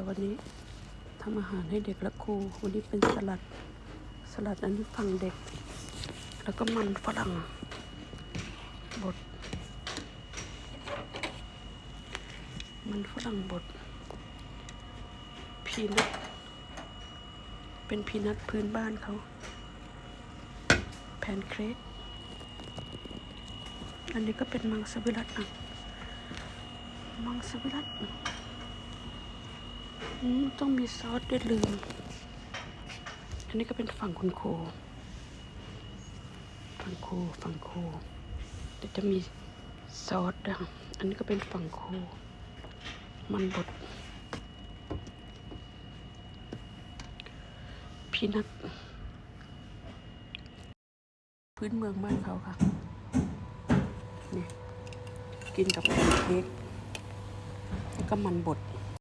ค่ะวันนี้ทำอาหารให้เด็กและครูวันนี้เป็นสลัดสลัดอันนี้ฝั่งเด็ก แล้วก็มันฝรั่งบด มันฝรั่งบด พีนัทเป็นพีนัทพื้นบ้านเขาแพนเค้กอันนี้ก็เป็นมังสวิรัตอะมังสวิรัตอืม ต้องมีซอสด้วยลืม อันนี้ก็เป็นฝั่งคุณครูฝั่งครูฝั่งครูเดี๋ยวจะมีซอสดังอันนี้ก็เป็นฝั่งครูมันบดพีนัทพื้นเมืองบ้านเขาค่ะนี่กินกับแพนเค้กแล้วก็มันบด